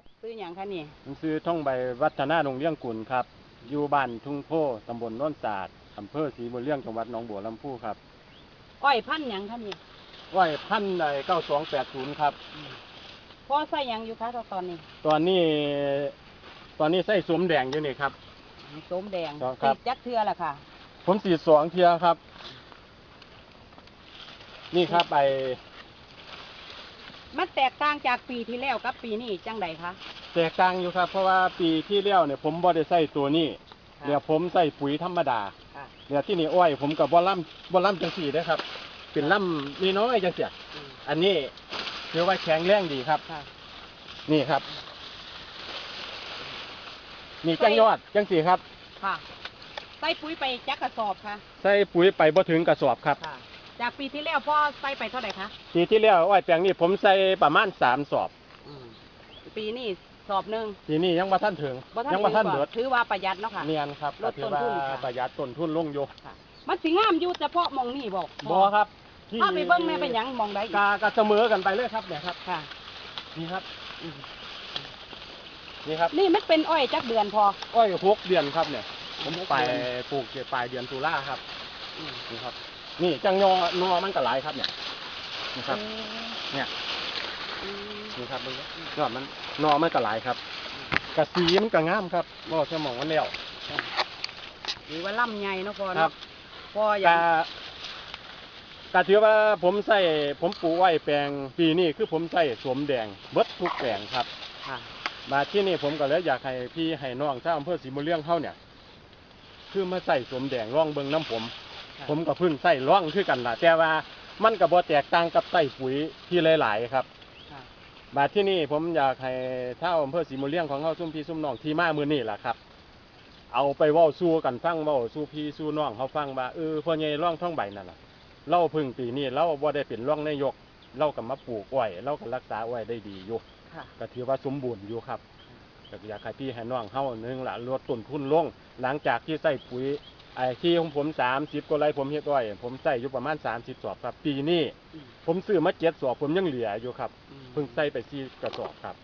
ครับซื้อหยังคะนี่ผมซื้อท่องใบวัฒนาหนองเลี้ยงกุลครับ อยู่บ้านทุ่งโพตำบลโน้นศาสตร์อำเภอศรีบุญเลี้ยงจังหวัดหนองบัวลำพูครับอ้อยพันธุ์หยังคะนี่ร้อยพันใดเก้าสองแปดศูนย์ครับ พ่อใส่หยังอยู่คะตอนนี้ตอนนี้ ตอนนี้ใส่สวมแดงอยู่นี่ครับสมแดงครับติดจักเทือละค่ะ ผมสีดสองเทียครับ นี่ครับไอ มันแตกต่างจากปีที่แล้วกับปีนี้จังใดคะแตกต่างอยู่ครับ เพราะว่าปีที่แล้วเนี่ยผมบ่ได้ใส่ตัวนี้ค่ะเดี๋ยวผมใส่ปุ๋ยธรรมดาค่ะเดี๋ยวที่นี่อ้อยผมกับบ่ล่ำบ่ล่ำจังสี่ได้อครับ เป็นล่ำนี่น้อยจังเสียอืมอันนี้ถือว่าแข็งแรงดีครับค่ะนี่ครับ นี่จังยอดจังสี่ครับ ค่ะ ใส่ปุ๋ยไปจักกระสอบค่ะ ใส่ปุ๋ยไปบ่ถึงกระสอบครับค่ะ จากปีที่แล้วพ่อใส่ไปเท่าไหร่คะ ปีที่แล้วอ้อยแปลงนี้ผมใส่ประมาณสามสอบ ปีนี้สอบหนึ่งปีนี้ยังบ่ท่านถึง บ่ทันยังบ่ท่านถือเบิว่าดถือว่าประหยัดเนาะค่ะ เนียนครับลดก็ถือต้นทุนว่าค่ะประหยัดต้นทุนลงอยู่ค่ะ มันสิงามอยู่เฉพาะหมองนี่บอกบ่ครับที่ถ้าไปเบิ่งแม่เป็นหยังหมองใดอีกกากะเสมอกันไปเลยครับเนี่ยครับ ค่ะ นี่ครับอืมนี่ครับนี่มันเป็นอ้อยจักเดือนพอ อ้อยหกเดือนครับเนี่ย ผมหกไปเดือนปลูกปลายเดือนตุลาครับอืม นี่ครับ นี่จังยอนอมันก็หลายครับ เนี่ยนี่ครับ เนี่ยอืมนี่ครับมันยอดมันนอมันก็หลายครับกระสีมันก็งามครับบ่สมองมันแล้วหรือว่าล่ำใหญ่เนาะพอครัเนาะบพออย่ากะกะถือว่าผมใส่ผมปลูกไว้แปลงปีนี้คือผมใส่สวมแดงเบิดทุกแปลงครับ ค่ะ มาที่นี่ผมก็เลยอยากให้พี่ให้น้องชาวอำเภอศรีบุญเรื่องเขาเนี่ย คือมาใส่สวมแดงร่องเบิงน้ำผมค่ะ ผมก็เพิ่งใส่ร่องคือกันล่ะแต่ว่ามันก็บ่แตกต่างกับใส่ปุ๋ยที่หลายๆครับ ค่ะบาดที่นี่ผมอยากให้เท่าอำเภอศรีบุญเรื่องของเขาซุ่มพี่ซุ่มน้องที่มามือนี่แหละครับ เอาไปเว้าสู้กันฟังเว้าสู้พี่สู้น้องเขาฟังว่าเออพ่อใหญ่ร่องท่องใบนั่นล่ะเล่าพึ่งปีนี้เราบ่ได้เป็นร่องนายกเราก็มาปลูกอ้อยเราก็รักษาอ้อยได้ดีอยู่ค่ะ ก็ถือว่าสมบูรณ์อยู่ครับก็อยากให้พี่ให้น้องเฮาหนึงละลดต้นทุนลง หลังจากที่ใส่ปุ๋ยไอ้ที่ของผม30กว่าไร่ผมเฮ็ดอ้อย ผมใส่อยู่ประมาณ30สอบครับ ปีนี้อืมผมซื้อมาเจ็ดสอบผมยังเหลืออยู่ครับอืมเพิ่งใส่ไป4กระสอบครับ